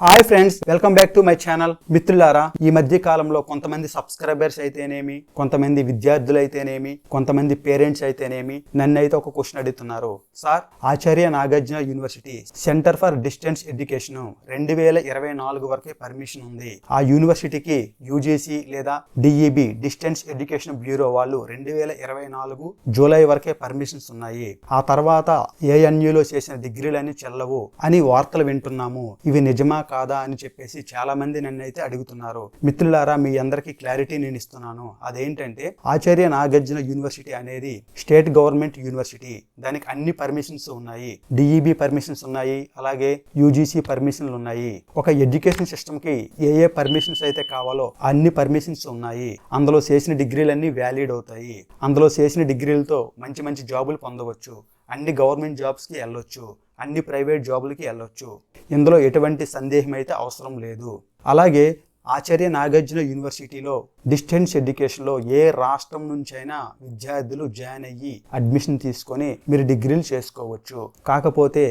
Hi friends welcome back to my channel మిత్రులారా ఈ మధ్య కాలంలో కొంతమంది సబ్స్క్రైబర్స్ అయితేనేమి కొంతమంది విద్యార్థులు అయితేనేమి కొంతమంది పేరెంట్స్ అయితేనేమి నన్ను అయితే ఒక క్వశ్చన్ అడుగుతున్నారు. Sir Acharya Nagarjuna university centre for distance education రెండు వేల ఇరవై నాలుగు వరకే పర్మిషన్ ఉంది. ఆ యూనివర్సిటీకి యూజీసీ లేదా డిఈబి డిస్టెన్స్ ఎడ్యుకేషన్ బ్యూరో వాళ్ళు రెండు వేల ఇరవై నాలుగు జూలై వరకే పర్మిషన్స్ ఉన్నాయి. ఆ తర్వాత ఏఎన్యూలో చేసిన డిగ్రీలన్నీ చెల్లవు అని వార్తలు వింటున్నాము. ఇవి నిజమా కాదా అని చెప్పేసి చాలామంది నన్ను అయితే అడుగుతున్నారు. మిత్రులారా మీ అందరికీ క్లారిటీ నేను ఇస్తున్నాను. అదేంటంటే ఆచార్య నాగార్జున యూనివర్సిటీ అనేది స్టేట్ గవర్నమెంట్ యూనివర్సిటీ. దానికి అన్ని పర్మిషన్స్ ఉన్నాయి. డిఈబి పర్మిషన్స్ ఉన్నాయి. అలాగే యూజీసీ పర్మిషన్లు ఉన్నాయి. ఒక ఎడ్యుకేషన్ సిస్టమ్కి ఏ ఏ పర్మిషన్స్ అయితే కావాలో అన్ని పర్మిషన్స్ ఉన్నాయి. అందులో చేసిన డిగ్రీలన్నీ వ్యాలిడ్ అవుతాయి. అందులో చేసిన డిగ్రీలతో మంచి మంచి జాబులు పొందవచ్చు. అన్ని గవర్నమెంట్ జాబ్స్కి వెళ్ళొచ్చు. అన్ని ప్రైవేట్ జాబులకి వెళ్ళొచ్చు. ఇందులో ఎటువంటి సందేహం అయితే అవసరం లేదు. అలాగే ఆచార్య నాగార్జున యూనివర్సిటీలో డిస్టెన్స్ ఎడ్యుకేషన్లో ఏ రాష్ట్రం నుంచైనా విద్యార్థులు జాయిన్ అయ్యి అడ్మిషన్ తీసుకొని మీరు డిగ్రీలు చేసుకోవచ్చు. కాకపోతే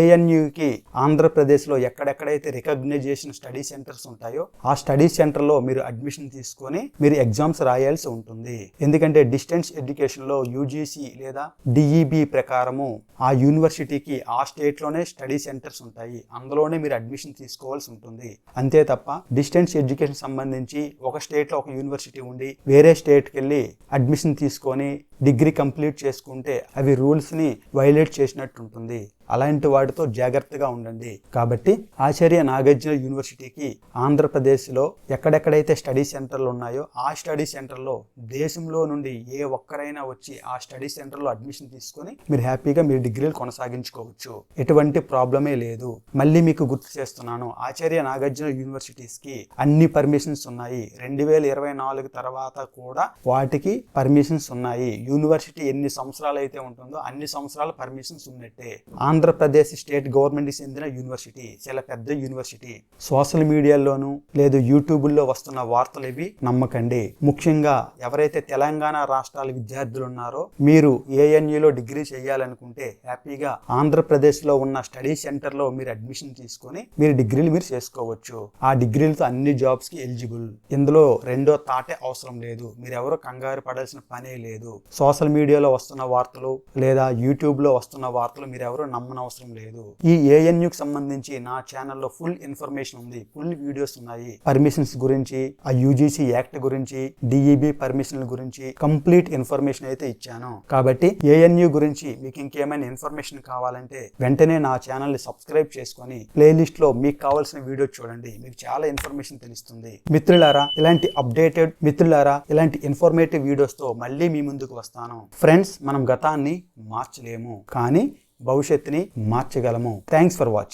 ఏఎన్యుకి ఆంధ్రప్రదేశ్లో ఎక్కడెక్కడైతే రికగ్నైజేషన్ స్టడీ సెంటర్స్ ఉంటాయో ఆ స్టడీ సెంటర్లో మీరు అడ్మిషన్ తీసుకొని మీరు ఎగ్జామ్స్ రాయాల్సి ఉంటుంది. ఎందుకంటే డిస్టెన్స్ ఎడ్యుకేషన్లో యూజీసీ లేదా డిఈబి ప్రకారము ఆ యూనివర్సిటీకి ఆ స్టేట్లోనే స్టడీ సెంటర్స్ ఉంటాయి. అందులోనే మీరు అడ్మిషన్ తీసుకోవాల్సి ఉంటుంది. అంతే తప్ప డిస్టెన్స్ ఎడ్యుకేషన్ సంబంధించి ఒక స్టేట్లో ఒక యూనివర్సిటీ ఉండి వేరే స్టేట్కి వెళ్ళి అడ్మిషన్ తీసుకొని డిగ్రీ కంప్లీట్ చేసుకుంటే అవి రూల్స్ని వైలేట్ చేసినట్టు ఉంటుంది అలాంటి వాటితో జాగ్రత్తగా ఉండండి. కాబట్టి ఆచార్య నాగార్జున యూనివర్సిటీకి ఆంధ్రప్రదేశ్లో ఎక్కడెక్కడైతే స్టడీ సెంటర్లు ఉన్నాయో ఆ స్టడీ సెంటర్లో దేశంలో నుండి ఏ ఒక్కరైనా వచ్చి ఆ స్టడీ సెంటర్లో అడ్మిషన్ తీసుకొని మీరు హ్యాపీగా మీరు డిగ్రీలు కొనసాగించుకోవచ్చు. ఎటువంటి ప్రాబ్లమే లేదు. మళ్ళీ మీకు గుర్తు చేస్తున్నాను ఆచార్య నాగార్జున యూనివర్సిటీస్కి అన్ని పర్మిషన్స్ ఉన్నాయి. రెండు వేల ఇరవై నాలుగు తర్వాత కూడా వాటికి పర్మిషన్స్ ఉన్నాయి. యూనివర్సిటీ ఎన్ని సంవత్సరాలు అయితే ఉంటుందో అన్ని సంవత్సరాల పర్మిషన్స్ ఉన్నట్టే. ఆంధ్రప్రదేశ్ స్టేట్ గవర్నమెంట్కి చెందిన యూనివర్సిటీ చాలా పెద్ద యూనివర్సిటీ. సోషల్ మీడియాలోను లేదు యూట్యూబ్లో వస్తున్న వార్తలు ఇవి నమ్మకండి. ముఖ్యంగా ఎవరైతే తెలంగాణ రాష్ట్రాల విద్యార్థులు ఉన్నారో మీరు ఏఎన్యూలో డిగ్రీ చేయాలనుకుంటే హ్యాపీగా ఆంధ్రప్రదేశ్లో ఉన్న స్టడీ సెంటర్లో మీరు అడ్మిషన్ తీసుకొని మీరు డిగ్రీలు మీరు చేసుకోవచ్చు. ఆ డిగ్రీలతో అన్ని జాబ్స్కి ఎలిజిబుల్. ఇందులో రెండో తాటే అవసరం లేదు. మీరు ఎవరు కంగారు పడాల్సిన పనే లేదు. సోషల్ మీడియాలో వస్తున్న వార్తలు లేదా యూట్యూబ్లో వస్తున్న వార్తలు మీరు ఎవరు నమ్మనవసరం లేదు. ఈ ఏఎన్యుకి సంబంధించి నా ఛానల్లో ఫుల్ ఇన్ఫర్మేషన్ ఉంది. ఫుల్ వీడియోస్ ఉన్నాయి. పర్మిషన్స్ గురించి ఆ యూజీసీ యాక్ట్ గురించి డిఈబి పర్మిషన్ల గురించి కంప్లీట్ ఇన్ఫర్మేషన్ అయితే ఇచ్చాను. కాబట్టి ఏఎన్యు గురించి మీకు ఇంకేమైనా ఇన్ఫర్మేషన్ కావాలంటే వెంటనే నా ఛానల్ని సబ్స్క్రైబ్ చేసుకొని ప్లేలిస్ట్లో మీకు కావాల్సిన వీడియో చూడండి. మీకు చాలా ఇన్ఫర్మేషన్ తెలుస్తుంది. మిత్రులారా ఇలాంటి అప్డేటెడ్ మిత్రులారా ఇలాంటి ఇన్ఫర్మేటివ్ వీడియోస్తో మళ్ళీ మీ ముందుకు వస్తాను. ఫ్రెండ్స్ మనం గతాన్ని మార్చలేము. కానీ భవిష్యత్తుని మార్చగలము. Thanks for watching